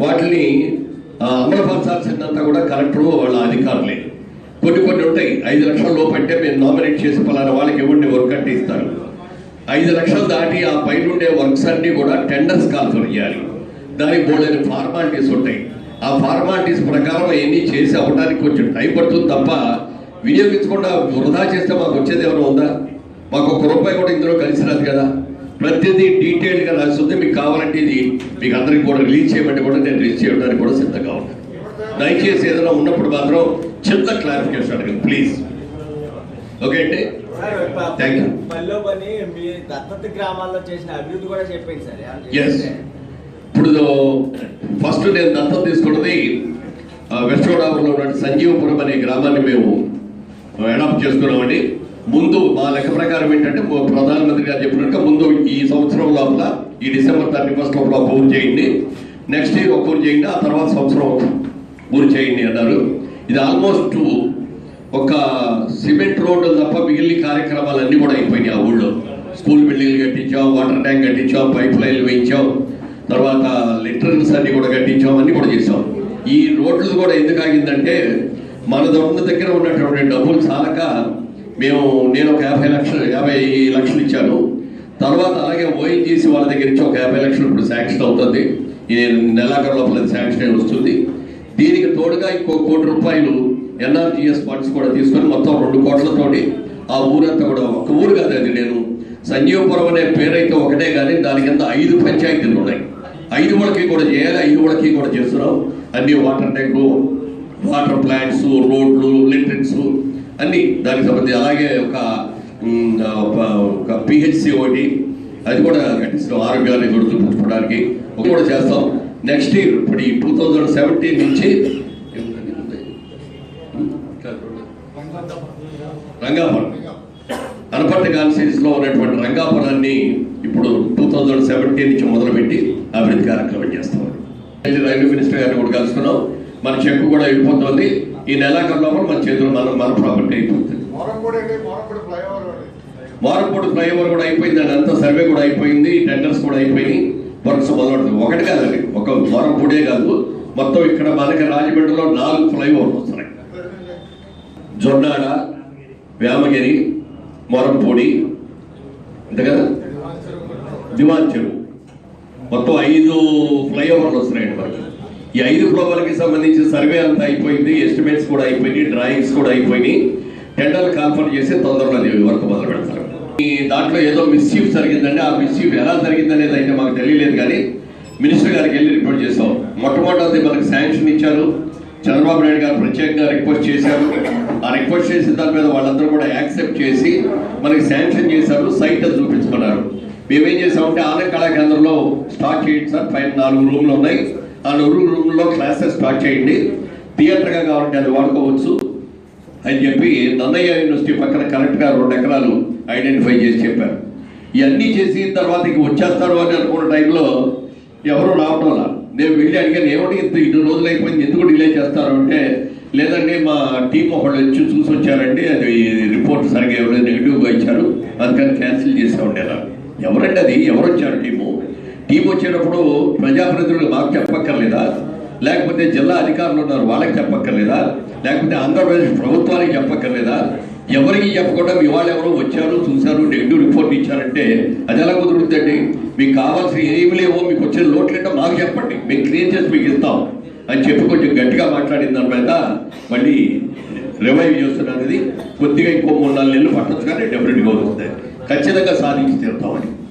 వాటిని ఆ, అమలుపరచాల్సిందంతా కూడా కలెక్టర్ వాళ్ళ అధికారులే. కొన్ని కొన్ని ఉంటాయి. ఐదు లక్షల లోపు అంటే మేము నామినేట్ చేసి పలానా వాళ్ళకి ఇవ్వండి వర్క్ అంటే ఇస్తారు. ఐదు లక్షలు దాటి ఆ పైన ఉండే వర్క్స్ అన్ని కూడా టెండర్స్ కాల్ఫర్ చేయాలి. దానికి బోల్డని ఫార్మాలిటీస్ ఉంటాయి. ఆ ఫార్మాలిటీస్ ప్రకారం అవన్నీ చేసి అవ్వడానికి కొంచెం టైం పడుతుంది తప్ప వినియోగించకుండా వృధా చేస్తే మాకు వచ్చేది ఏమైనా ఉందా? మాకు ఒక రూపాయి కూడా ఇందులో కలిసి రాదు కదా. ప్రతిదీ డీటెయిల్గా రాస్తుంది మీకు కావాలంటే ఇది మీకు అందరికి కూడా రిలీజ్ చేయమంటే కూడా నేను రిలీజ్ చేయడానికి కూడా సిద్ధంగా ఉంటాను దయచేసి ఏదైనా ఉన్నప్పుడు మాత్రం చిన్న క్లారిఫికేషన్ అడగండి ప్లీజ్ ఓకే అండి. పనిలో పని మీ దత్తత గ్రామాల్లో చేసిన అభివృద్ధి కూడా చెప్పింది సార్. చేస్తే? ఇప్పుడు ఫస్ట్ నేను దత్తం తీసుకున్నది వెస్ట్ గోదావరిలో ఉన్న సంజీవపురం అనే గ్రామాన్ని మేము అడాప్ట్ చేసుకున్నామండి ముందు మా లెక్క ప్రకారం ఏంటంటే ప్రధానమంత్రి గారు చెప్పినట్టుగా ముందు ఈ సంవత్సరం లోపల ఈ డిసెంబర్ థర్టీ ఫస్ట్ లోపల పూర్తి చేయండి. నెక్స్ట్ ఇయర్ ఒక పూర్తి చేయండి ఆ తర్వాత సంవత్సరం పూర్తి చేయండి అన్నారు. ఇది ఆల్మోస్ట్ ఒక సిమెంట్ రోడ్డు తప్ప మిగిలిన కార్యక్రమాలన్నీ కూడా అయిపోయినాయి ఆ ఊళ్ళో. స్కూల్ బిల్డింగ్లు కట్టించాం వాటర్ ట్యాంక్ కట్టించాం పైప్ లైన్లు వేయించాం తర్వాత లిటరన్స్ అన్ని కూడా కట్టించాం అన్ని కూడా చేసాం ఈ రోడ్లు కూడా ఎందుకు ఆగిందంటే మన దొంగ దగ్గర ఉన్నటువంటి డబ్బులు చాలక మేము నేను ఒక యాభై లక్షలు యాభై లక్షలు ఇచ్చాను. తర్వాత అలాగే ఓఎన్జీసీ వాళ్ళ దగ్గర నుంచి ఒక యాభై లక్షలు ఇప్పుడు శాంక్షన్ అవుతుంది. ఈ నెలాఖరు లోపల శాంక్షన్ అయి వస్తుంది. దీనికి తోడుగా ఇంకో కోటి రూపాయలు ఎన్ఆర్జిఎస్ ఫండ్స్ కూడా తీసుకొని మొత్తం రెండు కోట్లతోటి ఆ ఊరంతా కూడా ఒక ఊరు కాదు అది నేను. సంజీవపురం అనే పేరైతే ఒకటే కానీ దాని కింద ఐదు పంచాయతీలు ఉన్నాయి. ఐదు వాళ్ళకి కూడా చేయాలి ఐదు వాళ్ళకి కూడా చేస్తున్నాం. అన్ని వాటర్ ట్యాంకులు వాటర్ ప్లాంట్స్ రోడ్లు లిటరిన్స్ అన్ని దానికి సంబంధించి అలాగే ఒక ఒక- పిహెచ్సి ఒకటి అది కూడా కట్టిస్తాం ఆరోగ్యాన్ని గుర్తుపెట్టుకోవడానికి చూపించుకోవడానికి కూడా చేస్తాం. నెక్స్ట్ ఇయర్ ఇప్పుడు ఈ టూ థౌజండ్ సెవెంటీన్ నుంచి రంగాపురం అనపర్తి కాన్స్టిట్యూన్సీలో ఉన్నటువంటి రంగాపురాన్ని ఇప్పుడు టూ థౌజండ్ సెవెంటీన్ నుంచి మొదలుపెట్టి అభివృద్ధి కార్యక్రమం చేస్తాం. రైల్వే మినిస్టర్ గారిని కూడా కలుసుకున్నాం మన చెక్కు కూడా వెళ్ళిపోతుంది. ఈ నెలాఖరు లోపల మన చేతులు మన మన ప్రాపర్టీ అయిపోతుంది. మోరంపూడి ఫ్లైఓవర్ కూడా అయిపోయింది దాని అంతా సర్వే కూడా అయిపోయింది టెండర్స్ కూడా అయిపోయినాయి వర్క్స్ మొదలవుతుంది. ఒకటి కాదండి ఒక వారంపూడే కాదు మొత్తం ఇక్కడ మనకి రాజమండ్రిలో నాలుగు ఫ్లైఓవర్లు వస్తున్నాయి. జొన్నాడ వేమగిరి మొరంపూడి అంతే కదా? దివాన్ చెరువు మొత్తం ఐదు ఫ్లైఓవర్లు వస్తున్నాయండి మనకి. ఈ ఐదు ఫ్లైఓవర్లకి సంబంధించి సర్వే అంతా అయిపోయింది ఎస్టిమేట్స్ కూడా అయిపోయినాయి డ్రాయింగ్స్ కూడా అయిపోయినాయి. టెండర్లు కాన్ఫర్ చేసి తొందరలో అది వర్క్ మొదలు పెడతారు. ఈ దాంట్లో ఏదో మిస్చీఫ్ జరిగిందంటే ఆ మిస్చీఫ్ ఎలా జరిగిందనేది అయితే మాకు తెలియలేదు కానీ మినిస్టర్ గారికి వెళ్ళి రిపోర్ట్ చేసాం మొట్టమొదటి మనకి శాంక్షన్ ఇచ్చారు. చంద్రబాబు నాయుడు గారు ప్రత్యేకంగా రిక్వెస్ట్ చేశారు. ఆ రిక్వెస్ట్ చేసిన దాని మీద వాళ్ళందరూ కూడా యాక్సెప్ట్ చేసి మనకి శాంక్షన్ చేశారు. సైట్ అది చూపించుకున్నారు. మేమేం చేసామంటే ఆలయ కళా కేంద్రంలో స్టార్ట్ చేయండి సార్. పైన నాలుగు రూమ్లు ఉన్నాయి. ఆ నాలుగు రూమ్లో క్లాసెస్ స్టార్ట్ చేయండి. థియేటర్గా కావాలంటే అది వాడుకోవచ్చు. అని చెప్పి నన్నయ్య యూనివర్సిటీ పక్కన కరెక్ట్గా రెండు ఎకరాలు ఐడెంటిఫై చేసి చెప్పారు. ఇవన్నీ చేసిన తర్వాత ఇక వచ్చేస్తారు అని అనుకున్న టైంలో ఎవరు రావడం నేను వెళ్ళి అడిగాను ఏమిటి ఇంత ఇన్ని రోజులు అయిపోయింది ఎందుకు డిలే చేస్తారు? అంటే లేదండి మా టీం ఒకళ్ళు వచ్చి చూసి వచ్చారండి అది రిపోర్ట్ సరిగ్గా ఎవరైనా నెగిటివ్గా ఇచ్చారు అందుకని క్యాన్సిల్ చేసామండి ఉండేలా. ఎవరండి అది? ఎవరు వచ్చారు టీము టీం వచ్చేటప్పుడు ప్రజాప్రతినిధులు మాకు చెప్పక్కర్లేదా? లేకపోతే జిల్లా అధికారులు ఉన్నారు వాళ్ళకి చెప్పక్కర్లేదా? లేకపోతే ఆంధ్రప్రదేశ్ ప్రభుత్వానికి చెప్పక్కర్లేదా? ఎవరికి చెప్పకుండా మీ వాళ్ళు ఎవరో వచ్చారు చూశారు నెగిటివ్ రిపోర్ట్ ఇచ్చారంటే అది ఎలా కుదురుతుందండి? మీకు కావాల్సిన ఏమి లేవో మీకు వచ్చిన లోట్లేంటో మాకు చెప్పండి. మేము క్లియర్ చేసి మీకు ఇస్తాం. అని చెప్పి కొంచెం గట్టిగా మాట్లాడిన దాని మీద మళ్ళీ రివైవ్ చేస్తున్నది కొద్దిగా ఇంకో మూడు నాలుగు నెలలు పట్టచ్చు కానీ డెఫినెట్గా వస్తుంది. ఖచ్చితంగా సాధించి తీరుతామని